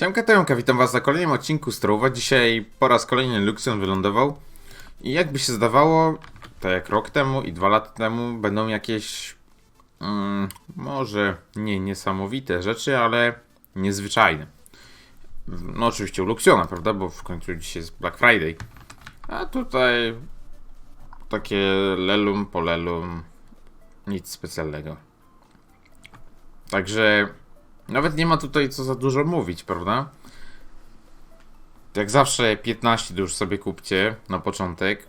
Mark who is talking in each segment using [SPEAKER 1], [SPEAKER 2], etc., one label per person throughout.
[SPEAKER 1] Siemka Tomka, witam was na kolejnym odcinku Strowa. Dzisiaj po raz kolejny Luxion wylądował. I jakby się zdawało, tak jak rok temu i dwa lata temu, będą jakieś mm, może nie niesamowite rzeczy, ale niezwyczajne. No oczywiście u Luxiona, prawda? Bo w końcu dzisiaj jest Black Friday. A tutaj takie lelum po lelum, nic specjalnego. Także nawet nie ma tutaj co za dużo mówić, prawda? Jak zawsze 15 to już sobie kupcie na początek.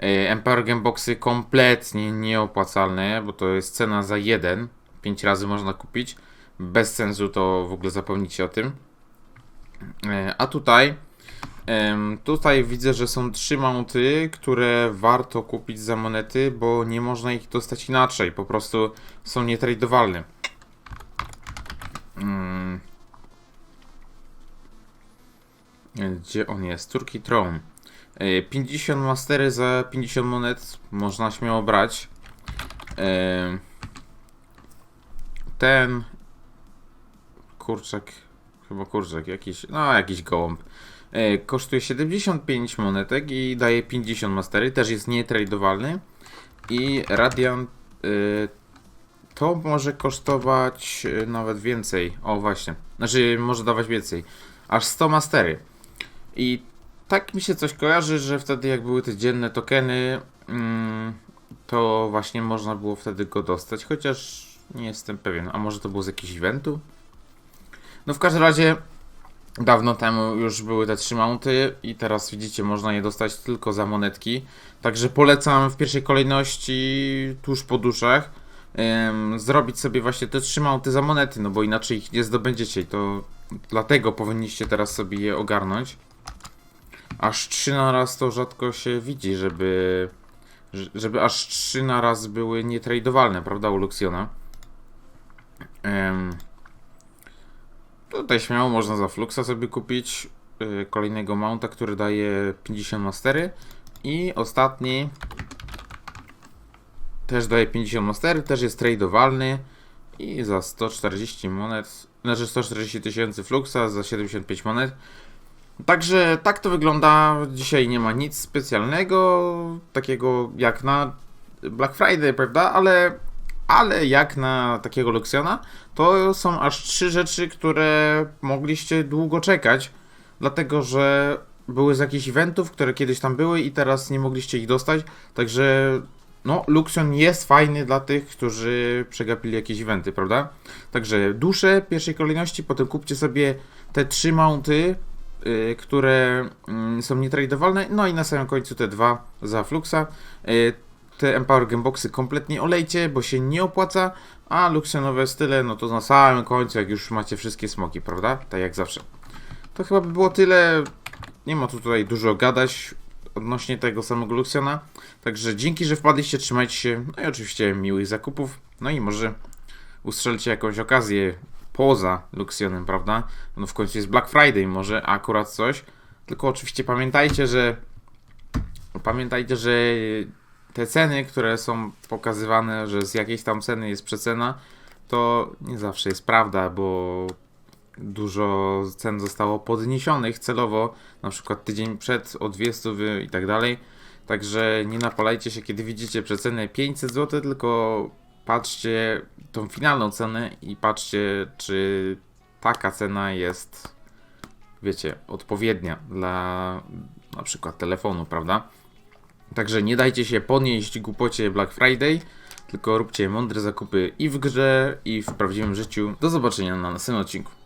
[SPEAKER 1] E, Empire Gameboxy kompletnie nieopłacalne, bo to jest cena za jeden. 5 razy można kupić. Bez sensu to w ogóle zapomnijcie o tym. E, A tutaj tutaj widzę, że są trzy mounty, które warto kupić za monety, bo nie można ich dostać inaczej. Po prostu są nietradowalne. Mm. Gdzie on jest? Turkey Throne. E, 50 mastery za 50 monet można śmiało brać. E, Ten kurczak, chyba kurczak, jakiś, no jakiś gołąb. E, Kosztuje 75 monetek i daje 50 mastery, też jest nietradowalny. I Radiant e, to może kosztować e, nawet więcej. O, właśnie. Znaczy, może dawać więcej. Aż 100 mastery. I tak mi się coś kojarzy, że wtedy jak były te dzienne tokeny, mm, to właśnie można było wtedy go dostać, chociaż nie jestem pewien. A może to było z jakiegoś eventu? No w każdym razie dawno temu już były te trzy mounty i teraz widzicie, można je dostać tylko za monetki. Także polecam w pierwszej kolejności tuż po duszach zrobić sobie właśnie te trzy mounty za monety, no bo inaczej ich nie zdobędziecie i to dlatego powinniście teraz sobie je ogarnąć. Aż trzy na raz to rzadko się widzi, żeby że- żeby aż trzy na raz były nietradowalne, prawda, u Luxiona. Tutaj śmiało można za Fluxa sobie kupić y, kolejnego mounta, który daje 50 mastery i ostatni też daje 50 mastery, też jest tradowalny i za 140 monet, znaczy 140 tysięcy Fluxa za 75 monet. Także tak to wygląda. Dzisiaj nie ma nic specjalnego, takiego jak na Black Friday, prawda? Ale, ale jak na takiego Luxiona, to są aż trzy rzeczy, które mogliście długo czekać, dlatego że były z jakichś eventów, które kiedyś tam były i teraz nie mogliście ich dostać. Także no, Luxion jest fajny dla tych, którzy przegapili jakieś eventy, prawda? Także dusze w pierwszej kolejności, potem kupcie sobie te trzy mounty, y, które mm, są nietradowalne, no i na samym końcu te dwa za Fluxa. Y, te Empower Gameboxy kompletnie olejcie, bo się nie opłaca, a Luxionowe style, no to na samym końcu, jak już macie wszystkie smoki, prawda? Tak jak zawsze. To chyba by było tyle. Nie ma tu tutaj dużo gadać odnośnie tego samego Luxiona. Także dzięki, że wpadliście, trzymajcie się. No i oczywiście miłych zakupów. No i może ustrzelcie jakąś okazję poza Luxionem, prawda? No w końcu jest Black Friday, może akurat coś. Tylko oczywiście pamiętajcie, że pamiętajcie, że te ceny, które są pokazywane, że z jakiejś tam ceny jest przecena, to nie zawsze jest prawda, bo dużo cen zostało podniesionych celowo, na przykład tydzień przed o 200 i tak dalej. Także nie napalajcie się, kiedy widzicie przecenę 500 zł, tylko patrzcie tą finalną cenę i patrzcie, czy taka cena jest, wiecie, odpowiednia dla na przykład telefonu, prawda? Także nie dajcie się podnieść głupocie Black Friday, tylko róbcie mądre zakupy i w grze, i w prawdziwym życiu. Do zobaczenia na następnym odcinku.